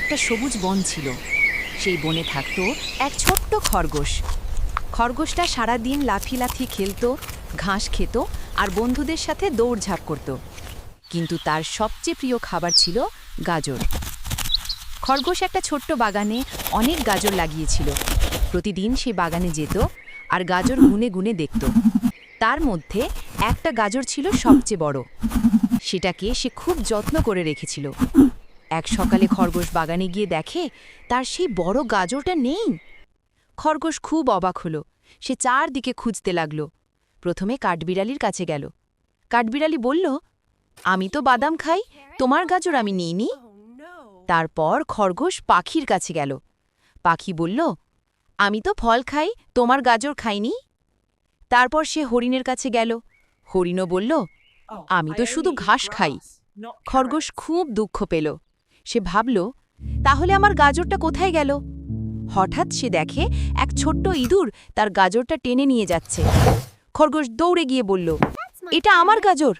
একটা সবুজ বন ছিল। সেই বনে থাকতো এক ছোট্ট খরগোশ। খরগোশটা সারাদিন লাফি লাফি খেলতো, ঘাস খেত আর বন্ধুদের সাথে দৌড়ঝাঁপ করত। কিন্তু তার সবচেয়ে প্রিয় খাবার ছিল গাজর। খরগোশ একটা ছোট্ট বাগানে অনেক গাজর লাগিয়েছিল। প্রতিদিন সে বাগানে যেত আর গাজর গুনে গুনে দেখত। তার মধ্যে একটা গাজর ছিল সবচেয়ে বড়। সেটাকে সে খুব যত্ন করে রেখেছিল। এক সকালে খরগোশ বাগানে গিয়ে দেখে তার সেই বড় গাজরটা নেই। খরগোশ খুব অবাক হলো। সে চারদিকে খুঁজতে লাগল। প্রথমে কাঠবিড়ালির কাছে গেল। কাঠবিড়ালি বলল, আমি তো বাদাম খাই, তোমার গাজর আমি নিইনি। তারপর খরগোশ পাখির কাছে গেল। পাখি বলল, আমি তো ফল খাই, তোমার গাজর খাইনি? তারপর সে হরিণের কাছে গেল। হরিণও বলল, আমি তো শুধু ঘাস খাই। খরগোশ খুব দুঃখ পেল। সে ভাবল তাহলে আমার গাজরটা কোথায় গেল? হঠাৎ সে দেখে এক ছোট্ট ইঁদুর তার গাজরটা টেনে নিয়ে যাচ্ছে। খরগোশ দৌড়ে গিয়ে বলল এটা আমার গাজর।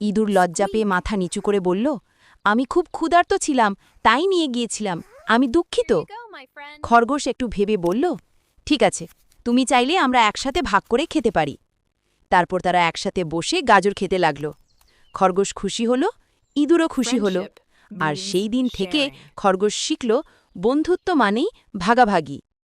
ইঁদুর লজ্জা পেয়ে মাথা নিচু করে বলল আমি খুব ক্ষুধার্ত ছিলাম তাই নিয়ে গিয়েছিলাম। আমি দুঃখিত। খরগোশ একটু ভেবে বলল ঠিক আছে তুমি চাইলে আমরা একসাথে ভাগ করে খেতে পারি। তারপর তারা একসাথে বসে গাজর খেতে লাগল। খরগোশ খুশি হলো ইঁদুরও খুশি হলো। আর সেই দিন থেকে খরগোশ শিখল বন্ধুত্ব মানেই ভাগাভাগি।